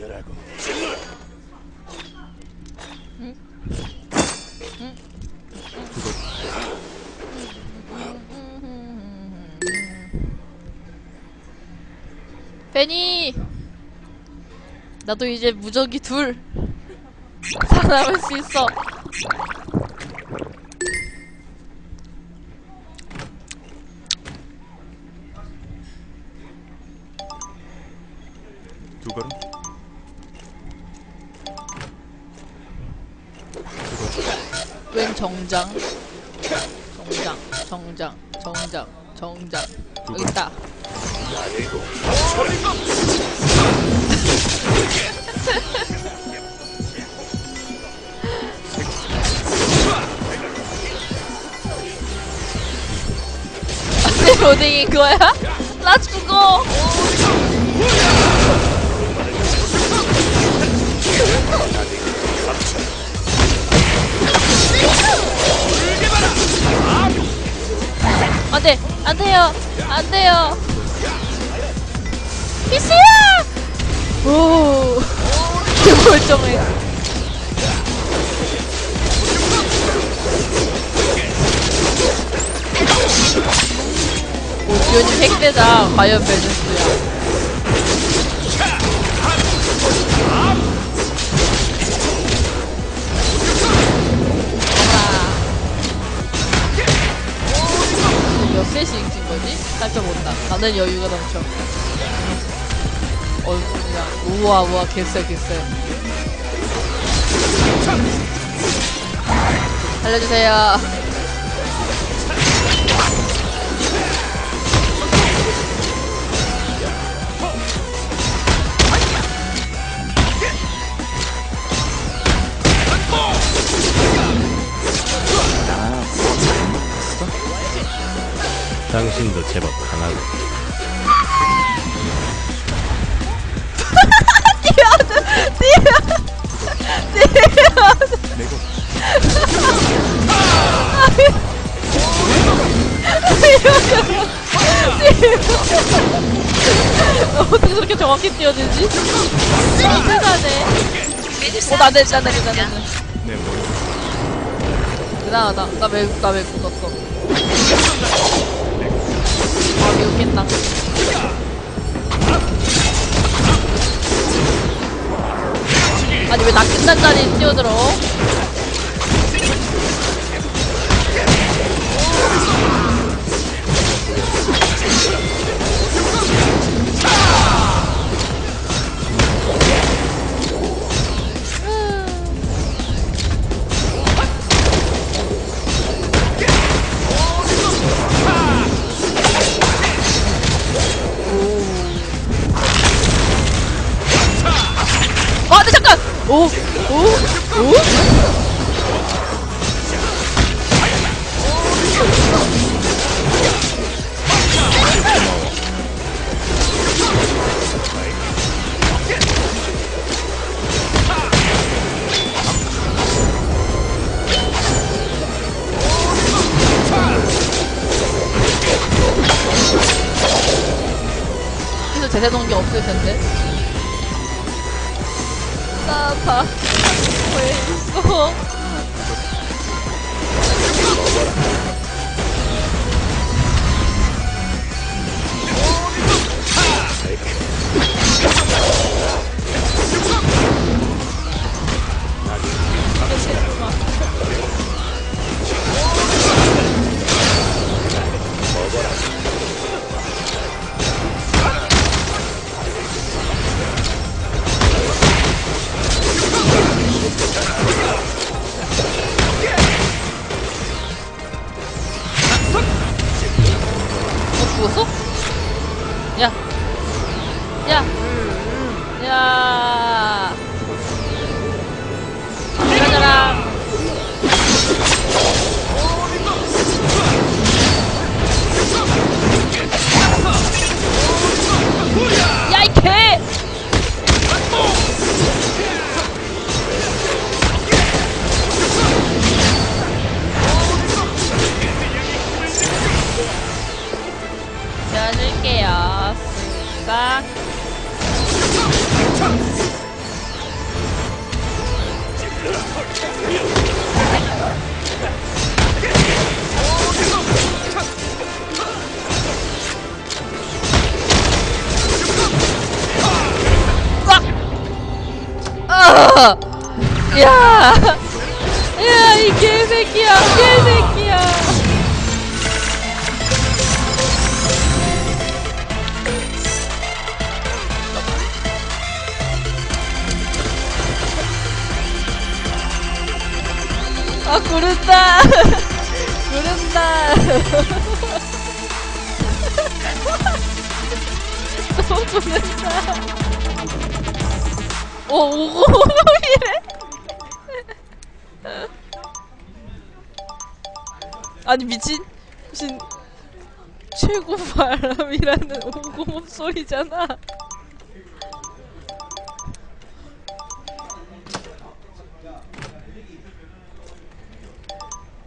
당연하고. 베니! 나도 이제 무적이 둘. 살아남을 수 있어 정장. 정장 정장 정장 정장. 여기 있다. 안돼 로딩인 거야? 나 죽어 안돼 안돼요. 안 돼요. 피스야! 오. 개멀쩡해 오 지연이 핵대장 과연 베네스야 나는 여유가 넘쳐. 얼굴 그냥 우와 우와 개쎄 개쎄. 살려주세요. 당신도 제법 강하고. 어떻게 저렇게 정확히 뛰어들지? 대단하네. 어, 나네, 나네, 나네. 내 머리. 대단하다. 나 외국, 나 외국 떴어. 아, 미웃겠다. 아니, 왜나 끝난 자리에 뛰어들어? 제대 동기 없을 텐데. 나봐 왜 있어? 어 야. 야! 야, 이 개새끼야, 개새끼야! 아, 구른다! 구른다! 너무 구른다! 오, 오고 아니 미친 미친 최고 바람이라는 오고 소리잖아.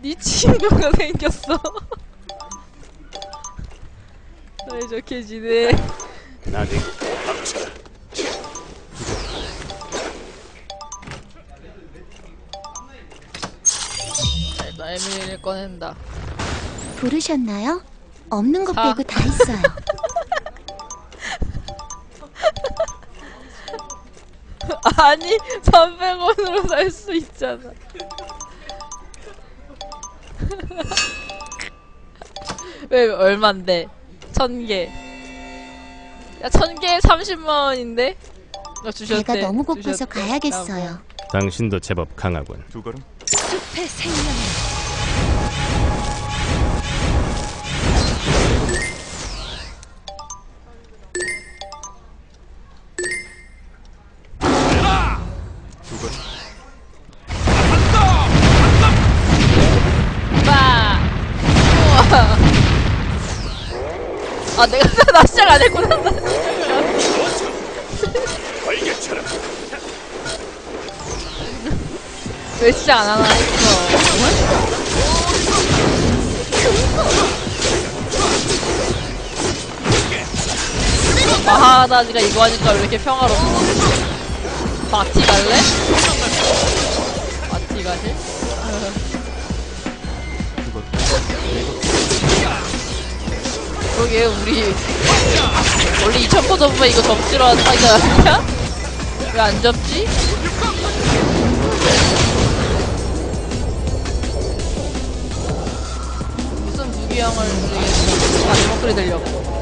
네 친구가 생겼어. 사이좋게 지내. 나대 나에 꺼낸다. 부르셨나요? 없는 것 자. 빼고 다 있어요. 아니 300원으로 살 수 있잖아. 왜 얼만데? 천 개. 야, 천 개에 30만 원인데? 어, 주셨대. 배가 너무 고파서 주셨대. 가야겠어요. 당신도 제법 강하군 두 걸음 숲의 생명. 두 아, 내가 나 시작 안 했구나. 왜 시작 안 하나 했어. 마하다지가 이거 하니까 왜 이렇게 평화롭지? 마티 갈래? 마티 가실? 그러게 우리 원래 2000포 접으면 이거 접지로 하는 사이가 아니야? 왜 안 접지? 무슨 무기형을 우리 다 리모크리 되려고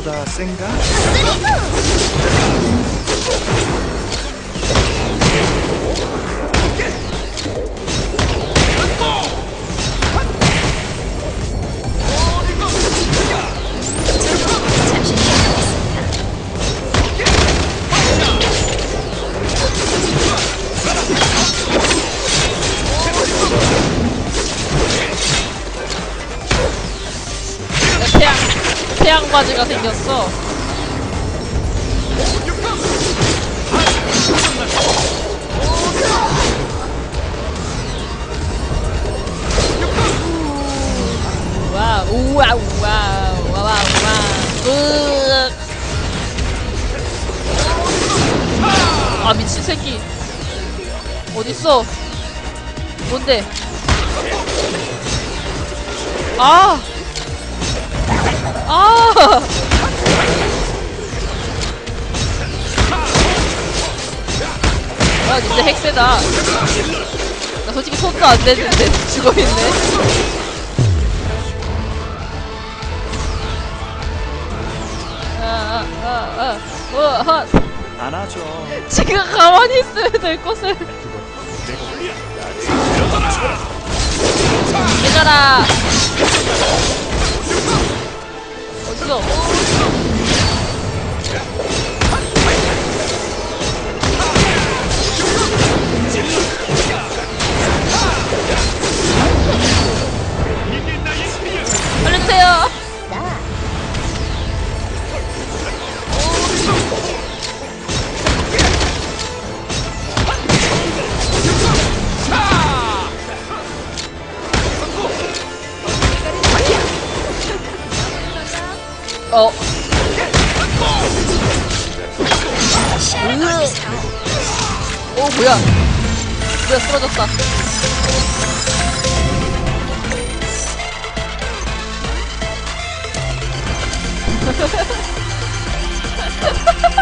나보다 센가? 바지가 생겼어. 우와 우 와 우 와 우와 으악 아 미친 새끼. 어딨어? 뭔데? 아 아! 아, 진짜 핵세다. 나 솔직히 손도 안 대는데 죽어 있네. 아, 아, 아, 아, 우와. 지금 가만히 있으면 될 것을. 내가라. 어디서? 알려주세요. 어. 으. 오 뭐야? 뭐야 쓰러졌다.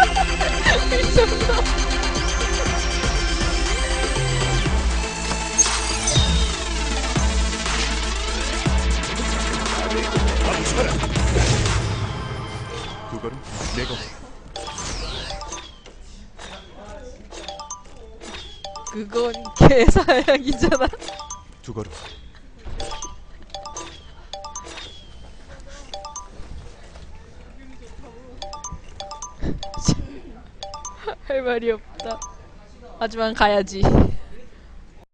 두 걸음 네 걸음. 그건 개사양이잖아. 두 걸음. 할 말이 없다. 하지만 가야지.